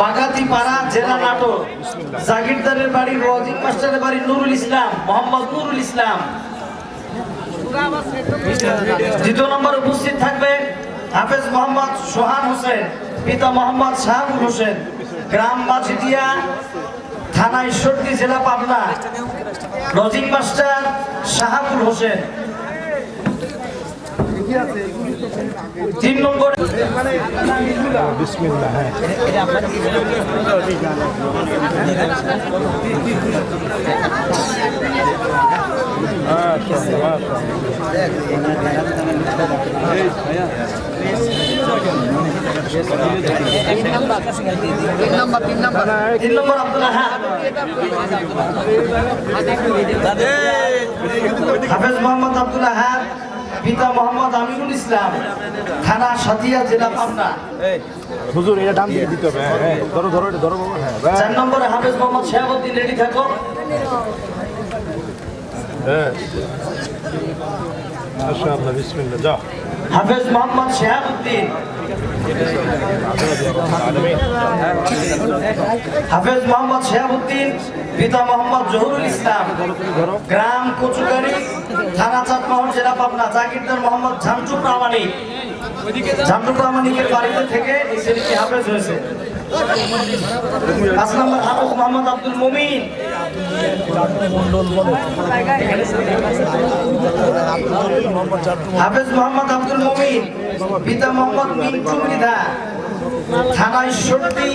বাগাতিপাড়া জেলা নাটক। জাগিরদারের বাড়ি রজিক মাস্টারের বাড়ি নুরুল ইসলাম, মোহাম্মদ নুরুল ইসলাম। দ্বিতীয় নম্বর উপস্থিত থাকবে হাফেজ মোহাম্মদ সোহান হোসেন, পিতা মোহাম্মদ শাহাবুল হোসেন। গ্রাম বাজিদিয়া থানা ঈশ্বরদী জেলা পাবনা। রজিক মাস্টার শাহাবুল হোসেন। তিন নম্বর। বিসমিল্লাহ হ্যাঁ। তিন নম্বর আব্দুল্লাহ হাফেজ মোহাম্মদ আব্দুল্লাহ হ্যাঁ পিতা মোহাম্মদ আমিনুল ইসলাম থানা সাতিয়া জেলা পাবনা হুজুর এটা ডান দিকে দিতে হবে হ্যাঁ, হ্যাঁ ধরো ধরো এটা ধরো বাবা, হ্যাঁ চার নম্বরে হাফেজ মোহাম্মদ শেহাবুদ্দিন রেডি থাকো হ্যাঁ মাশাআল্লাহ বিসমিল্লাহ যাও হাফেজ মোহাম্মদ শেহাবুদ্দিন হাফেজ মোহাম্মদ শেহাবুদ্দিন পিতা মোহাম্মদ জহুরুল ইসলাম। গ্রাম কচুকারি, থানা চাঁদমোহন জেলা পাবনা, জাকিরদার মোহাম্মদ ঝামটু প্রামাণিক ঝামটু প্রামাণিকের বাড়িতে থেকে এই ছেলেটি হাফেজ হয়েছে আব্দুল মুমিন। হাফেজ মোহাম্মদ আব্দুল মুমিন, পিতা মোহাম্মদ মিন্টু মৃধা। থানা ঈশ্বরদী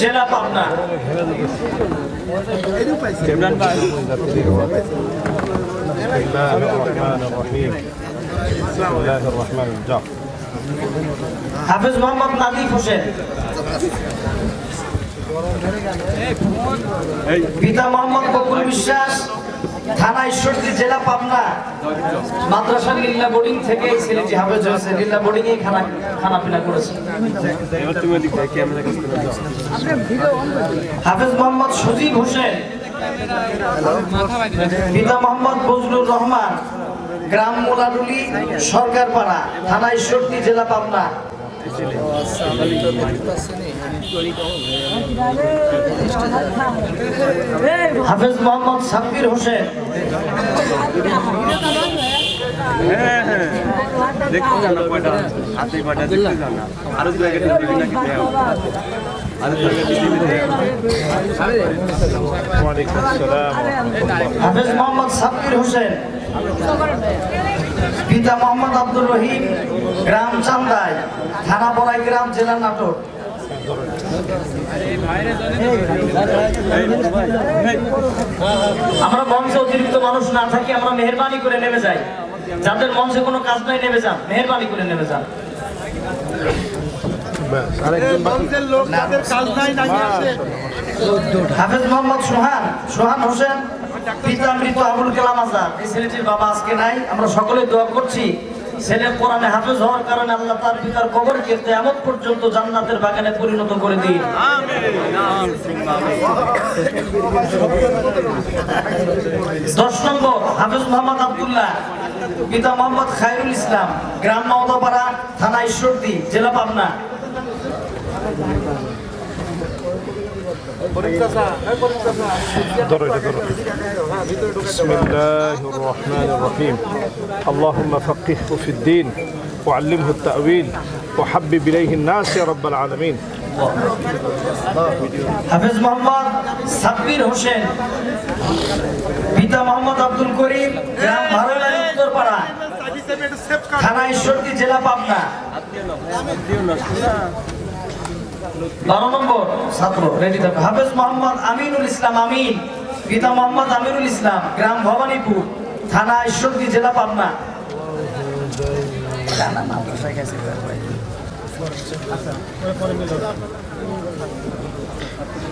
জেলা পাবনা। হাফেজ মোহাম্মদ নাদিফ হোসেন। পিতা মোহাম্মদ বকুল বিশ্বাস। থানা ঈশ্বরদী জেলা পাবনা, মাদ্রাসা লীলা বোর্ডিং থেকে এই ছেলেটি হাফেজ হয়েছে। লীলা বোর্ডিং এ খানা খানা পিনা করেছে। হাফেজ মোহাম্মদ সজীব হোসেন, পিতা মোহাম্মদ ফজলুর রহমান, গ্রাম মোলাডুলি, সরকারপাড়া থানা ঈশ্বরদী জেলা পাবনা। হাফেজ মোহাম্মদ সাব্বির হোসেন। দেখতে কয়টা হাতে দেখতে আরও হাফেজ মোহাম্মদ সাব্বির হোসেন। পিতা মোহাম্মদ আব্দুর রহিম, গ্রাম চান্দাই থানা বড়াই গ্রাম, জেলা নাটক আমরা মঞ্চে অতিরিক্ত মানুষ না থাকি আমরা মেহরবানি করে নেমে যাই। যাদের মঞ্চে কোনো কাজ নাই নেমে যান। মেহরবানি করে নেমে যান। হাফেজ মোহাম্মদ সোহান সোহান হোসেন পিতা মৃত আবুল কালাম আজাদ। এই ছেলেটির বাবা আজকে নাই। আমরা সকলে দোয়া করছি। ছেলে কোরআনে হাফেজ হওয়ার কারণে আল্লাহ তার পিতার কবরকে এমন পর্যন্ত জান্নাতের বাগানে পরিণত করে দিই দশ নম্বর, হাফেজ মোহাম্মদ আবদুল্লাহ, পিতা মোহাম্মদ খায়রুল ইসলাম, গ্রাম মাওদাপাড়া, থানা ঈশ্বরদী, জেলা পাবনা। ধরো এটা ধরো بسم الله الرحمن الرحيم اللهم فقهه في الدين وعلمه التأويل وحبب إليه الناس يا رب العالمين হাফেজ মোহাম্মদ সাব্বির হোসেন পিতা মোহাম্মদ আব্দুল করিম গ্রাম ভারলারি উত্তরপাড়া থানা ঈশ্বরদী জেলা পাবনা বারো নম্বর। ছাত্র রেডি থাকো। হাফেজ মোহাম্মদ আমিনুল ইসলাম আমিন। পিতা মোহাম্মদ আমিনুল ইসলাম, গ্রাম ভবানীপুর, থানা ঈশ্বরদী, জেলা পাবনা।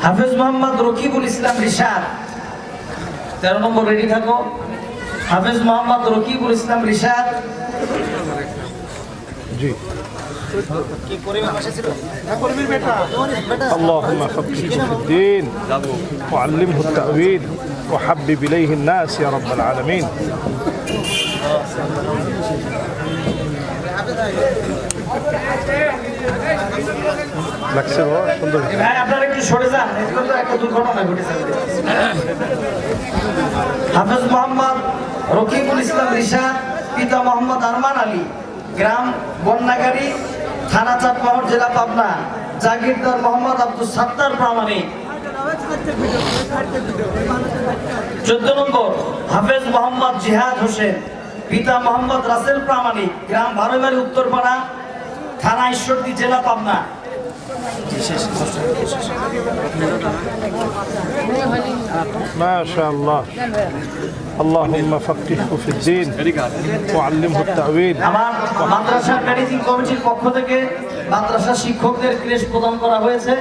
হাফেজ মোহাম্মদ রকিবুল ইসলাম রিশাদ। তেরো নম্বর রেডি থাকো। হাফেজ মোহাম্মদ রকিবুল ইসলাম جي اللهم فقهه في الدين وعلمه التأويل وحبب إليه الناس يا رب العالمين লাগছে বাবা সুন্দর ভাই আপনারা একটু সরে যান এগুলো তো একটা দুর্ঘটনা ঘটেছে হাফেজ মোহাম্মদ রকিবুল ইসলাম রিশাদ পিতা মোহাম্মদ আরমান আলী গ্রাম বন্যাগাড়ি থানা চাটমোহর জেলা পাবনা। জাগিরদার মোহাম্মদ আব্দুল সাত্তার প্রামাণিক। চোদ্দ নম্বর, হাফেজ মোহাম্মদ জিহাদ হোসেন। পিতা মোহাম্মদ রাসেল প্রামাণিক। গ্রাম ভারবাড়ি উত্তরপাড়া। থানা ঈশ্বরদী, জেলা পাবনা। ما شاء الله اللهم فقهه في الدين وعلمه التأويل আমার মাদ্রাসা ম্যানেজিং কমিটির পক্ষ থেকে মাদ্রাসা শিক্ষকদের ক্রেশ প্রদান করা হয়েছে